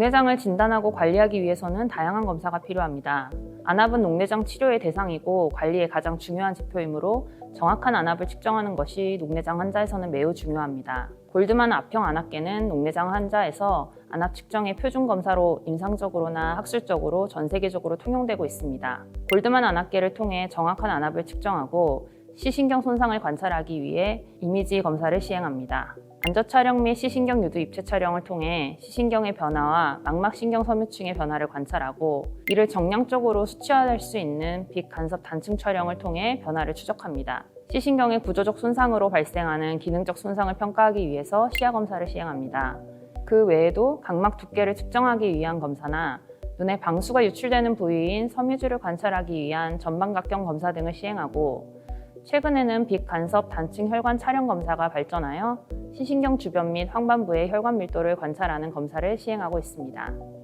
녹내장을 진단하고 관리하기 위해서는 다양한 검사가 필요합니다. 안압은 녹내장 치료의 대상이고 관리의 가장 중요한 지표이므로 정확한 안압을 측정하는 것이 녹내장 환자에서는 매우 중요합니다. 골드만 압형 안압계는 녹내장 환자에서 안압 측정의 표준 검사로 임상적으로나 학술적으로 전 세계적으로 통용되고 있습니다. 골드만 안압계를 통해 정확한 안압을 측정하고 시신경 손상을 관찰하기 위해 이미지 검사를 시행합니다. 안저 촬영 및 시신경 유두 입체 촬영을 통해 시신경의 변화와 망막신경 섬유층의 변화를 관찰하고 이를 정량적으로 수치화할 수 있는 빛 간섭 단층 촬영을 통해 변화를 추적합니다. 시신경의 구조적 손상으로 발생하는 기능적 손상을 평가하기 위해서 시야 검사를 시행합니다. 그 외에도 각막 두께를 측정하기 위한 검사나 눈에 방수가 유출되는 부위인 섬유줄을 관찰하기 위한 전방각경 검사 등을 시행하고 최근에는 빛간섭 단층 혈관 촬영 검사가 발전하여 시신경 주변 및 황반부의 혈관 밀도를 관찰하는 검사를 시행하고 있습니다.